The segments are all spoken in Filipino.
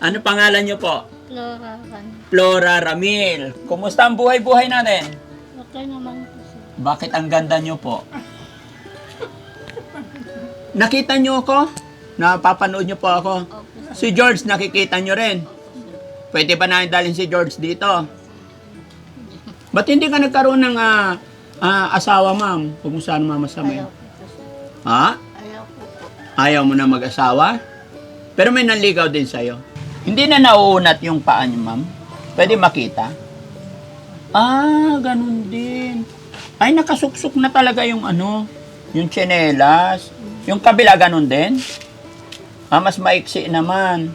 Ano pangalan niyo po? Flora kan. Flora Ramil. Kumusta ang buhay-buhay natin? Okay naman po sir. Bakit ang ganda niyo po? Nakita niyo ako? Napapanood niyo po ako? Opo sir. Si George, nakikita niyo rin? Pwede ba namin dalhin si George dito? Ba't hindi ka nagkaroon ng ah, ah, asawa, ma'am? Kung saan mama sa Ayaw po po sir. Ha? Ayaw po po. Ayaw mo na mag-asawa? Pero may nanligaw din sa'yo. Hindi na nauunat yung paa niyo, ma'am? Pwede makita? Ah, ganun din. Ay, nakasuksok na talaga yung ano, yung tsinelas. Yung kabila, ganun din? Ah, mas maiksi naman.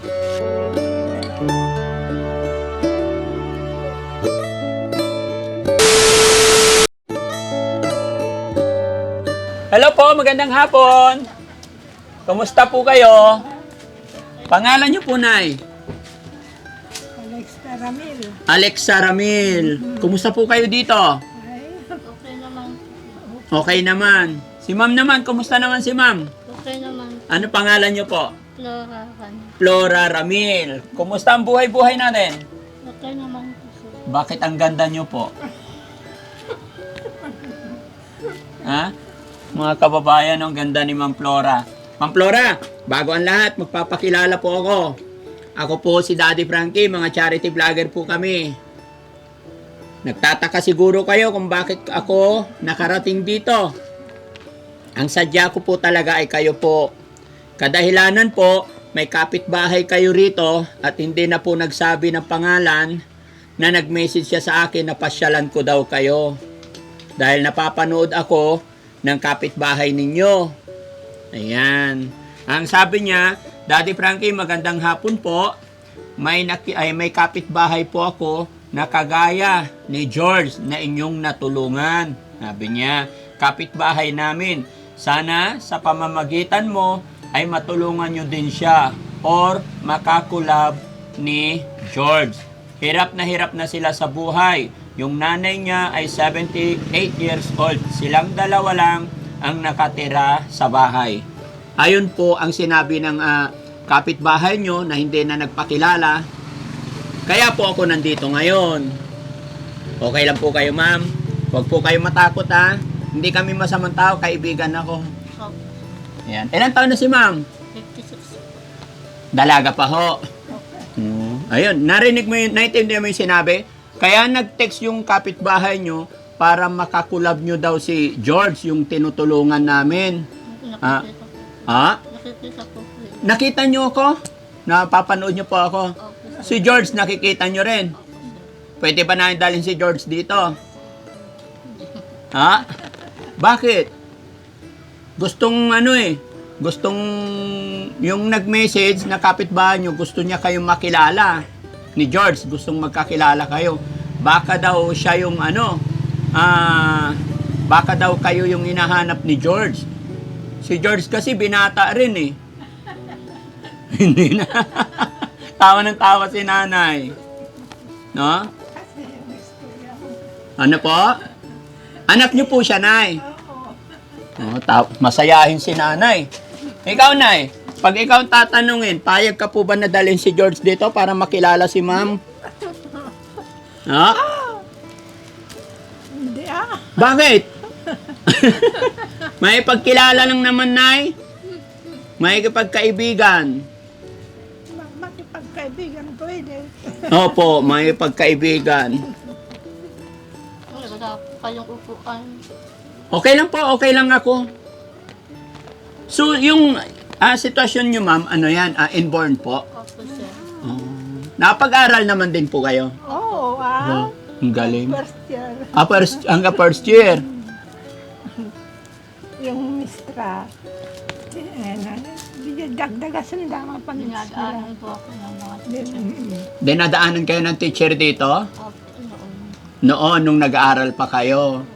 Hello po, magandang hapon. Kumusta po kayo? Pangalan niyo po, Nay? Alex Taramil. Alexa Ramil. Kumusta po kayo dito? Ay, Okay naman. Okay naman. Si Ma'am naman, kumusta naman si Ma'am? Okay naman. Ano pangalan niyo po? Flora kan. Flora Ramil. Kumusta ang buhay-buhay natin? Okay naman po sir. Bakit ang ganda niyo po? ha? Mga kababayan, ang ganda ni Ma'am Flora. Ma'am Flora, bago ang lahat, magpapakilala po ako. Ako po si Daddy Frankie, mga charity vlogger po kami. Nagtataka siguro kayo kung bakit ako nakarating dito. Ang sadya ko po talaga ay kayo po. Kadahilanan po, may kapitbahay kayo rito at hindi na po nagsabi ng pangalan na nag-message siya sa akin na pasyalan ko daw kayo. Dahil napapanood ako ng kapitbahay ninyo. Ayan. Ang sabi niya, Daddy Frankie, magandang hapon po. May, naki, ay, may kapitbahay po ako na kagaya ni George na inyong natulungan. Sabi niya, kapitbahay namin. Sana sa pamamagitan mo ay matulungan nyo din siya or makakulab ni George. Hirap na hirap na sila sa buhay. Yung nanay niya ay 78 years old. Silang dalawa lang ang nakatira sa bahay. Ayon po ang sinabi ng ah, kapitbahay nyo na hindi na nagpakilala. Kaya po ako nandito ngayon. Okay lang po kayo ma'am. Huwag po kayo matakot ha. Hindi kami masamang tao, kaibigan ako. Ayan. Ilan taon na si ma'am? 56. Dalaga pa ho. Hmm. Ayun, narinig mo yun, naintindihan mo yung sinabi? Kaya nag-text yung kapitbahay nyo para makakulab nyo daw si George, yung tinutulungan namin. Ah. Ha? Nakikita po. Nakita nyo ako? Napapanood nyo po ako? Opo. Si George, nakikita nyo rin? Pwede ba namin dalhin si George dito? Ha? Bakit? Gustong ano eh, gustong yung nag-message na kapitbahay nyo, gusto niya kayong makilala. Ni George, gustong magkakilala kayo. Baka daw siya yung ano, ah, baka daw kayo yung hinahanap ni George. Si George kasi binata rin eh. Hindi na. tawa ng tawa si nanay. No? Ano po? Anak niyo po siya, nay. Oh, ta- masayahin si nanay. Ikaw, nay, pag ikaw tatanungin, payag ka po ba na dalhin si George dito para makilala si ma'am? Ha? Hindi ah. Bakit? May pagkilala lang naman, nay. May pagkaibigan. Ma- Makipagkaibigan ko eh. Opo, may pagkaibigan. Ay, Wala kayong upuan. Okay lang po, okay lang ako. So, yung ah, sitwasyon nyo, ma'am, ano yan, ah, inborn po? Opo sir. Oh. Napag-aral naman din po kayo? Oo ah. Ang galing. First year. Ah, first, hanggang first year. Mistra. Eh, na, dagdagasan lang ang pag-isra. Dinadaanan po ako ng mga teacher. Dinadaanan kayo ng teacher dito? Opo, noon. Noon, nung nag-aaral pa kayo.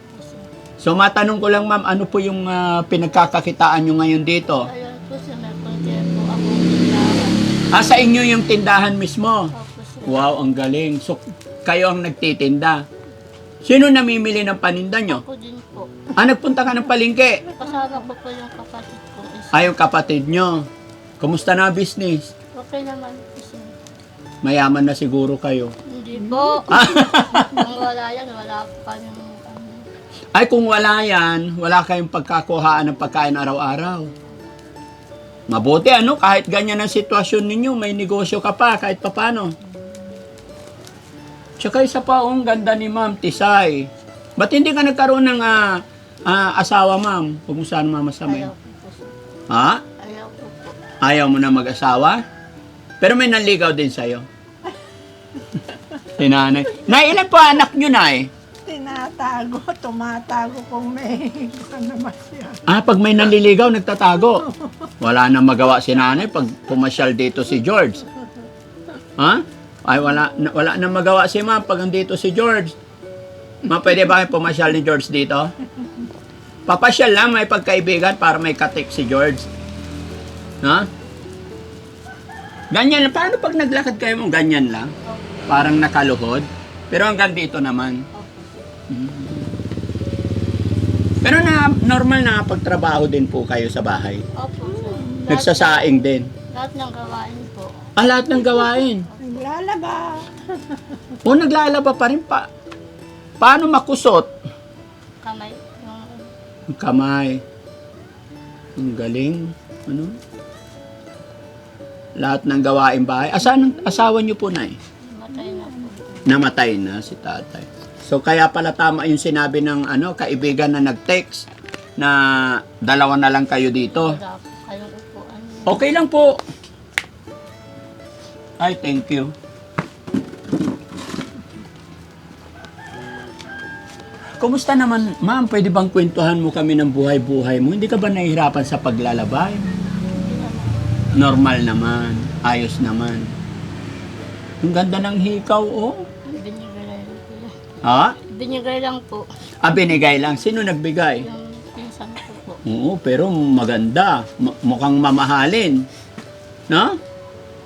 So, matanong ko lang, ma'am, ano po yung ah, pinagkakakitaan nyo ngayon dito? Kaya po sir, may pagkaya po ako tindahan. Ah, sa inyo yung tindahan mismo? Opo sir. Wow, ang galing. So, kayo ang nagtitinda. Sino namimili ng paninda nyo? Ako din po. Ah, nagpunta ka ng palengke. Kasama ko po yung kapatid ko. Isa. Ay, yung kapatid nyo. Kumusta na business? Okay naman. Mayaman na siguro kayo. Hindi po. Kung wala yan, wala po kami. ano. Ay, kung wala yan, wala kayong pagkakuhaan ng pagkain araw-araw. Mabuti ano, kahit ganyan ang sitwasyon ninyo, may negosyo ka pa, kahit papano. Tsaka isa pa, oh, ang ganda ni Ma'am Tisay. Ba't hindi ka nagkaroon ng ah, ah, asawa, Ma'am? Huwag mo sana mamasamay. Ayaw po. Ha? Ayaw po po. Ayaw mo na mag-asawa? Pero may nanligaw din sa'yo. si nanay. Nay, ilan po anak nyo, Nay? Tinatago, tumatago kung may ano ba siya. Ah, pag may nanliligaw, nagtatago. Wala nang magawa si nanay pag pumasyal dito si George. Ha? Ay, wala, na- wala nang magawa si ma'am pag andito si George. Ma, pwede ba kayo pumasyal ni George dito? Papasyal lang, may pagkaibigan para may katik si George. Ha? Ganyan lang. Paano pag naglakad kayo mo? Ganyan lang. Parang nakaluhod. Pero hanggang dito naman. Pero na normal na pagtrabaho din po kayo sa bahay. Opo, Nagsasaing din. lahat ng gawain po. Ah, lahat ng gawain. Naglalaba. O naglalaba pa rin pa. Paano makusot? Kamay. Yung Ang kamay. Ang galing. Ano? Lahat ng gawain bahay. Asan ang asawa niyo po na matay na po. Namatay na si tatay. So kaya pala tama yung sinabi ng ano kaibigan na nag-text na dalawa na lang kayo dito. Upuan. Okay lang po. Ay, thank you. Kumusta naman, ma'am? Pwede bang kwentuhan mo kami ng buhay-buhay mo? Hindi ka ba nahihirapan sa paglalabay? Normal naman. Ayos naman. Ang ganda ng hikaw, oh. Binigay lang po. Ha? Binigay lang po. Ah, binigay lang. Sino nagbigay? Yung pinsan ko po. Oo, pero maganda. M- mukhang mamahalin. No?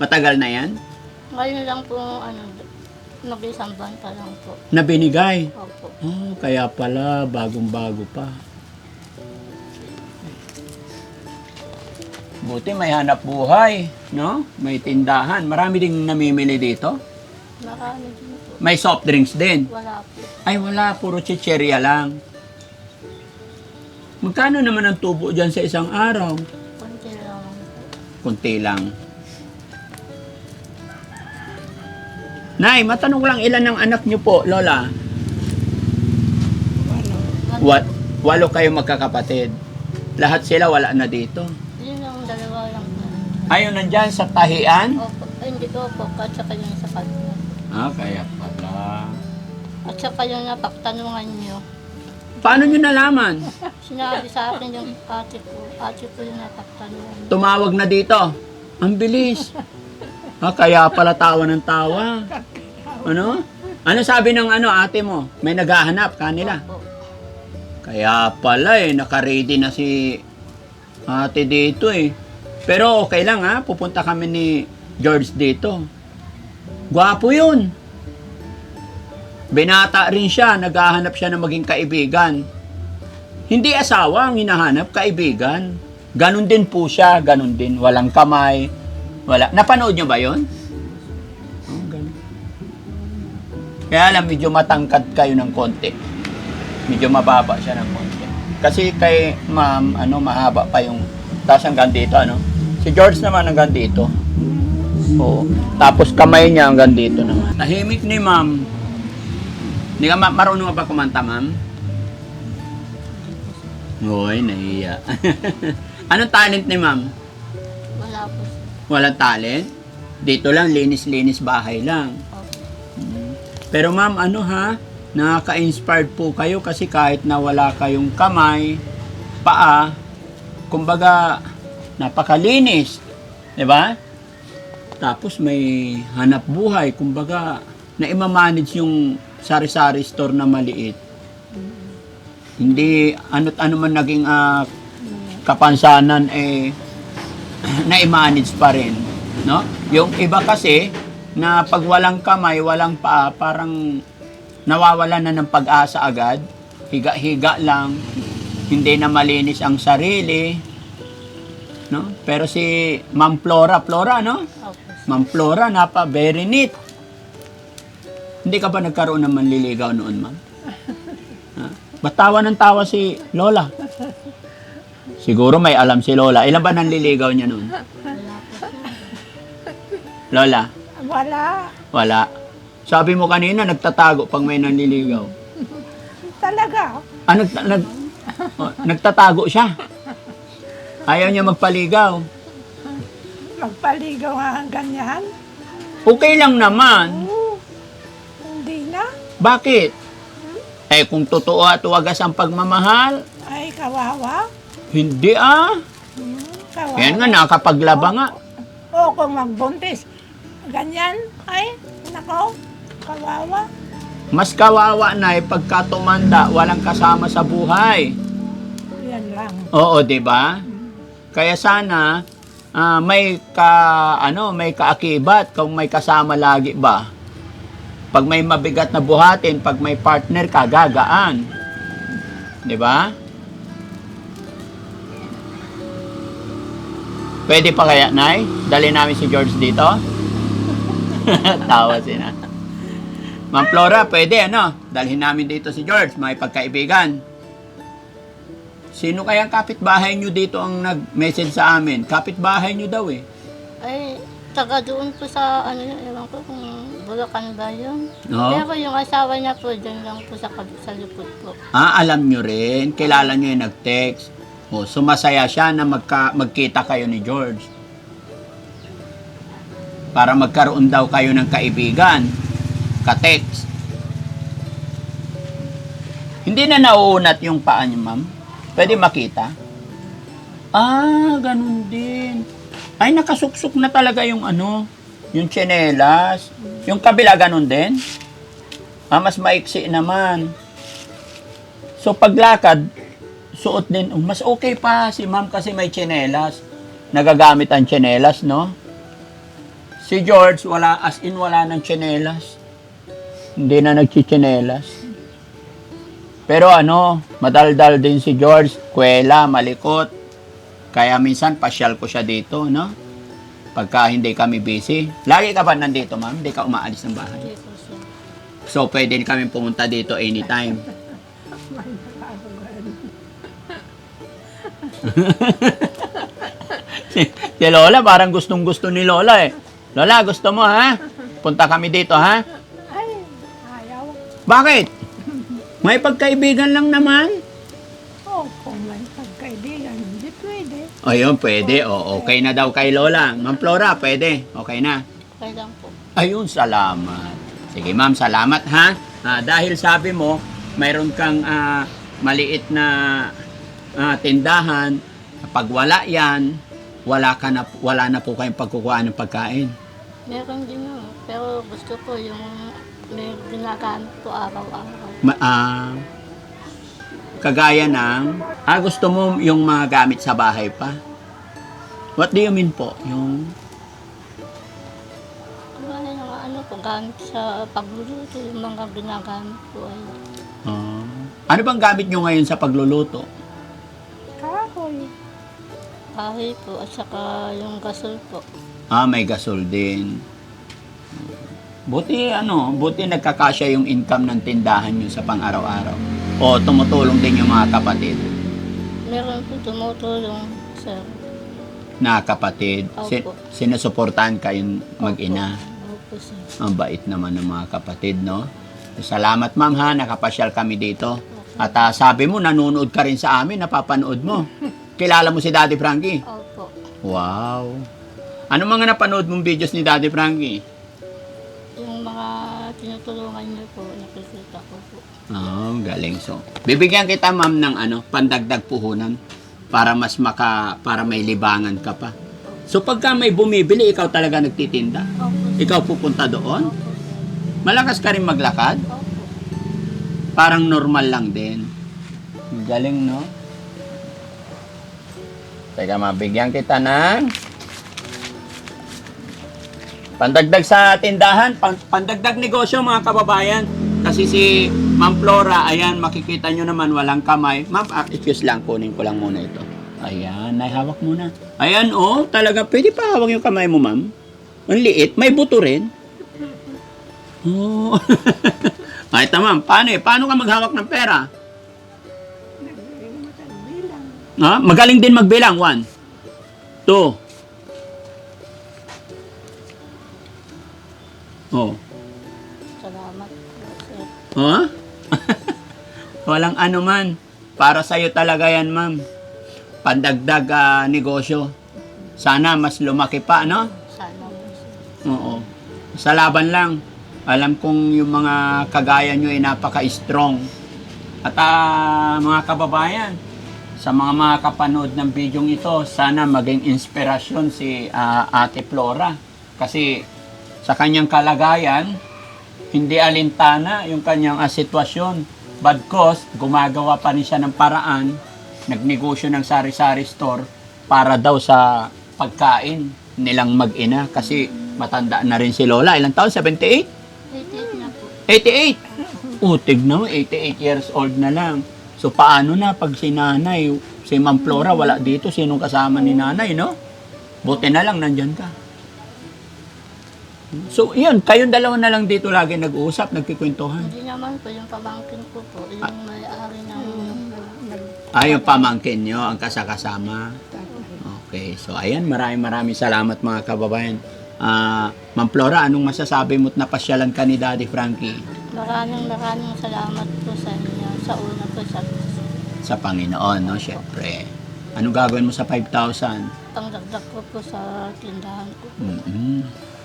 Matagal na yan? Ngayon lang po, ano, mag-isang buwan pa lang po. Na binigay. Opo. Oh, kaya pala bagong-bago pa. Buti may hanap buhay, no? May tindahan. Marami ding namimili dito. Marami din po. May soft drinks din. Wala po. Ay wala, puro chicheria lang. Magkano naman ang tubo dyan sa isang araw? Kunti lang. Kunti lang. Nay, matanong lang ilan ng anak niyo po, Lola? Ano, Wa- walo kayo magkakapatid. Lahat sila wala na dito. Yun dalawa lang. Ayun nandyan sa tahian? Opo. Ay, hindi ko po. At saka yung sa kanila. Ah, kaya pala. At saka yung napagtanungan nyo. Paano nyo nalaman? Sinabi sa akin yung ate ko. Ate ko yung napagtanungan. Tumawag na dito. Ang bilis. Ah, kaya pala tawa ng tawa. Ano? Ano sabi ng ano ate mo? May naghahanap kanila. Kaya pala eh, nakaready na si ate dito eh. Pero okay lang ha, pupunta kami ni George dito. Gwapo yun. Binata rin siya, naghahanap siya ng maging kaibigan. Hindi asawa ang hinahanap, kaibigan. Ganon din po siya, ganon din. Walang kamay. Wala. Napanood nyo ba yon? Oh, ganun. Kaya lang, medyo matangkad kayo ng konti medyo mababa siya ng konti. Kasi kay ma'am, ano, mahaba pa yung taas hanggang dito, ano. Si George naman hanggang dito. Oo. Tapos kamay niya hanggang dito naman. Tahimik ni ma'am. Hindi ka ma- marunong ka ba kumanta, ma'am? Hoy, nahiya. Anong talent ni ma'am? Wala po. Walang talent? Dito lang, linis-linis bahay lang. Pero ma'am, ano ha? Nakaka-inspired po kayo kasi kahit na wala kayong kamay, paa, kumbaga, napakalinis. ba? Tapos may hanap buhay, kumbaga, na imamanage yung sari-sari store na maliit. Hindi, ano't ano man naging ah, kapansanan, eh, na i-manage pa rin. No? Yung iba kasi, na pag walang kamay, walang paa, parang nawawala na ng pag-asa agad. Higa-higa lang. Hindi na malinis ang sarili. No? Pero si Ma'am Flora, Flora, no? Ma'am Flora, napa, very neat. Hindi ka ba nagkaroon ng manliligaw noon, ma'am? Ba't tawa ng tawa si Lola? Siguro may alam si Lola. Ilan ba nanliligaw niya noon? Lola, Wala. wala. Sabi mo kanina, nagtatago pag may nanliligaw. Talaga. Ah, nag, nag, oh, nagtatago siya. Ayaw niya magpaligaw. Magpaligaw nga ang ganyan. Okay lang naman. Oo. Hindi na. Bakit? Eh, kung totoo at wagas ang pagmamahal, Ay, kawawa. Hindi ah. Hmm, kawawa. Yan nga, nakapaglaba nga. O kung magbuntis. Ganyan. Ay, nako. Kawawa. Mas kawawa na eh, pagka tumanda, walang kasama sa buhay. Yan lang. Oo, di ba? Kaya sana, ah, may ka, ano, may kaakibat kung may kasama lagi ba. Pag may mabigat na buhatin, pag may partner ka, gagaan. Di ba? Pwede pa kaya, Nay? Dali namin si George dito? Tawa si na. Ma'am Flora, pwede ano? Dalhin namin dito si George, may pagkaibigan. Sino kayang kapitbahay nyo dito ang nag-message sa amin? Kapitbahay nyo daw eh. Ay, taga doon po sa, ano yun, ewan ko kung Bulacan ba yun. Oo. Pero yung asawa niya po, dyan lang po sa, sa likod po. Ah, alam nyo rin. Kilala nyo yung nag-text. O, sumasaya siya na magka, magkita kayo ni George. Para magkaroon daw kayo ng kaibigan. Ka-text. Hindi na nauunat yung paa niyo, ma'am? Pwede makita? Ah, ganun din. Ay, nakasuksok na talaga yung ano, yung tsinelas. Yung kabila ganun din? Ah, mas maiksi naman. So paglakad, suot din, oh, mas okay pa si ma'am kasi may tsinelas. Nagagamit ang tsinelas, no? Si George, wala, as in wala ng tsinelas. Hindi na nagchichinelas. Pero ano, madaldal din si George, kwela, malikot. Kaya minsan pasyal ko siya dito, no? Pagka hindi kami busy. Lagi ka ba nandito, ma'am? Hindi ka umaalis ng bahay? So, pwede kami pumunta dito anytime. Si, si Lola, parang gustong gusto ni Lola eh. Lola, gusto mo ha? Punta kami dito ha? Ay, ayaw. Bakit? May pagkaibigan lang naman. O kung may pagkaibigan, hindi pwede. Ayun, pwede. O, okay na daw kay Lola. Ma'am Flora, pwede. Okay na. Okay lang po. Ayun, salamat. Sige ma'am, salamat ha. Ah, dahil sabi mo, mayroon kang ah, maliit na ah, tindahan. Pag wala yan, wala, ka na, wala na po kayong pagkukuha ng pagkain. Meron din yun. Pero gusto ko yung may ginagamit po araw-araw. Ma- ah, kagaya ng, ah, gusto mo yung mga gamit sa bahay pa? What do you mean po? Yung, Ano yung ano po, gamit sa pagluluto, yung mga ginagamit po ay ah, ano bang gamit nyo ngayon sa pagluluto? Kahoy. po at saka yung gasol po. Ah, may gasol din. Buti ano, buti nagkakasya yung income ng tindahan nyo sa pang-araw-araw. O tumutulong din yung mga kapatid Meron po tumutulong, sir. na kapatid. Opo. sinusuportahan kayong mag-ina. Opo, sir. Ang bait naman ng mga kapatid, no? Salamat ma'am ha, nakapasyal kami dito. At ah, sabi mo, nanonood ka rin sa amin, napapanood mo. Kilala mo si Daddy Frankie? Opo. Wow. Ano mga napanood mong videos ni Daddy Frankie? Yung mga tinutulungan niyo po, nakikita ko po. Oh, galing. So, bibigyan kita ma'am ng ano, pandagdag puhunan para mas maka para may libangan ka pa. So pagka may bumibili, ikaw talaga nagtitinda. Opo. Ikaw pupunta doon. Malakas ka rin maglakad. Opo. Parang normal lang din. Galing, no? Teka, mabigyan kita ng pandagdag sa tindahan, pan- pandagdag negosyo mga kababayan. Kasi si Ma'am Flora, ayan, makikita nyo naman walang kamay. Ma'am, ah, excuse lang, kunin ko lang muna ito. Ayan, nahawak muna. Ayan, oh, talaga, pwede pa hawak yung kamay mo, ma'am? Ang liit, may buto rin. Oh. Ay, tama. Paano eh? Paano ka maghawak ng pera? Ha? Magaling din magbilang. One, two. Oh. Salamat po, sir. Ha? Walang ano man. Para sa'yo talaga yan, ma'am. Pandagdag ah, negosyo. Sana mas lumaki pa, no? Sana po, sir. Oo. Sa laban lang. Alam kong yung mga kagaya nyo ay napaka-strong. At ah, mga kababayan, sa mga mga kapanood ng bidyong ito, sana maging inspirasyon si ah, Ate Flora. Kasi sa kanyang kalagayan, hindi alintana yung kanyang ah, sitwasyon. Bad cause, gumagawa pa rin siya ng paraan, nagnegosyo ng sari-sari store para daw sa pagkain nilang mag-ina kasi matanda na rin si Lola. Ilang taon? 78? 88 na po. 88? Oh, tignan mo, 88 years old na lang. So, paano na pag si nanay, si Ma'am Flora wala dito, sinong kasama ni nanay, no? Buti na lang, nandyan ka. So, yun, kayong dalawa na lang dito lagi nag-uusap, nagkikwentuhan. Hindi naman po yung pamangkin ko po, yung may-ari ng... Ah, yung pamangkin nyo, ang kasakasama. Okay, so ayan, maraming maraming salamat mga kababayan. Ah, Ma'am Flora, anong masasabi mo't napasyalan ka ni Daddy Frankie Maraming maraming salamat po sa inyo. Sa una po sa sa Panginoon, no? Siyempre. Anong gagawin mo sa 5,000? pangdagdag ko po sa tindahan ko. mm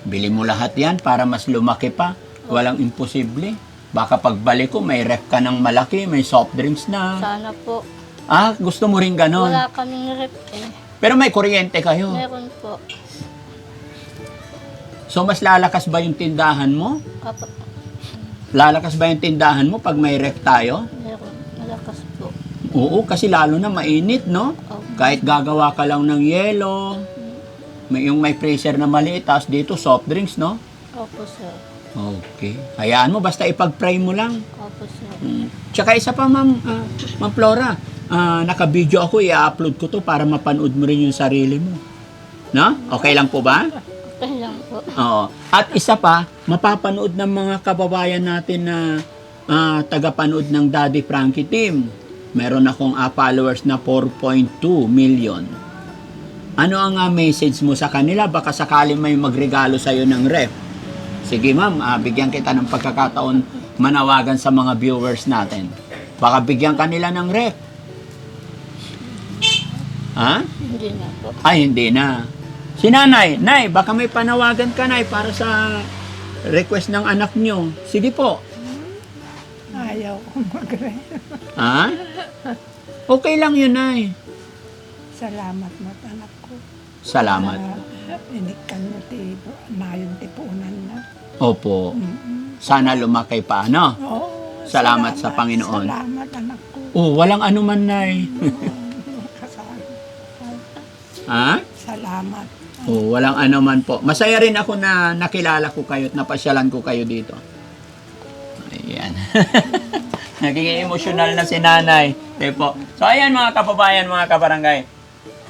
Bili mo lahat yan para mas lumaki pa. Walang imposible. Baka pagbalik ko, may ref ka ng malaki, may soft drinks na. Sana po. Ah, gusto mo rin ganon. Wala kaming rep eh. Pero may kuryente kayo. Meron po. So, mas lalakas ba yung tindahan mo? Kapa, Lalakas ba yung tindahan mo pag may ref tayo? Oo, kasi lalo na mainit, no? Opo. Kahit gagawa ka lang ng yelo, may, yung may freezer na maliit, tapos dito soft drinks, no? Opo, sir. Okay. Hayaan mo, basta ipag-pray mo lang. Opo, sir. Mm. Tsaka isa pa, ma'am, ah, ma'am Flora, ah, naka-video ako, i-upload ko to para mapanood mo rin yung sarili mo. No? Okay lang po ba? Okay lang po. Oo. At isa pa, mapapanood ng mga kababayan natin na ah, tagapanood ng Daddy Frankie Team. Meron akong ah, followers na 4.2 million. Ano ang ah, message mo sa kanila? Baka sakali may magregalo sa'yo ng ref. Sige ma'am, ah, bigyan kita ng pagkakataon manawagan sa mga viewers natin. Baka bigyan kanila ng ref. Ha? Hindi na po. Ay, hindi na. Si nanay, nay, baka may panawagan ka, nay, para sa request ng anak nyo. Sige po. Ayaw ko mag Ha? Okay lang yun, nay. Salamat mo, anak ko. Salamat. Inikan mo ti mayon tipunan na. Opo. Mm-mm. Sana lumaki pa, ano? Oo, Salamat sa Panginoon. Salamat, anak ko. Oh, walang anuman, nay. Ha? Salamat. Oh, walang anuman po. Masaya rin ako na nakilala ko kayo at napasyalan ko kayo dito. Ayan. Naging emotional na si nanay. Okay. So ayan mga kababayan, mga kabarangay.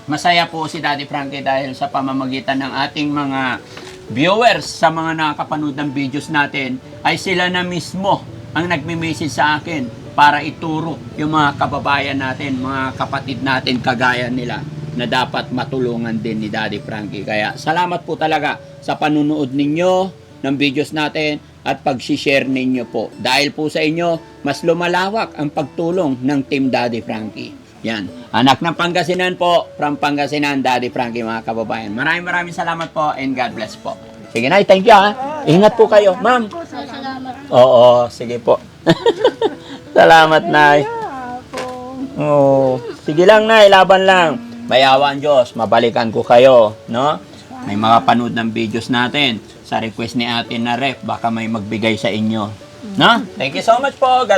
Masaya po si Daddy Frankie dahil sa pamamagitan ng ating mga viewers sa mga nakakapanood ng videos natin ay sila na mismo ang nagme-message sa akin para ituro yung mga kababayan natin, mga kapatid natin kagaya nila na dapat matulungan din ni Daddy Frankie. Kaya salamat po talaga sa panunood ninyo ng videos natin at pag-share ninyo po. Dahil po sa inyo, mas lumalawak ang pagtulong ng Team Daddy Frankie. Yan. Anak ng Pangasinan po, from Pangasinan, Daddy Frankie, mga kababayan. Maraming maraming salamat po and God bless po. Sige na, thank you ha. Ingat po kayo. Ma'am. Oo, sige po. salamat, Nay. Oo. Sige lang, Nay. Laban lang. Bayawan Diyos. Mabalikan ko kayo. No? May mga panood ng videos natin. Sa request ni ate na ref, baka may magbigay sa inyo. No? Thank you so much po. God.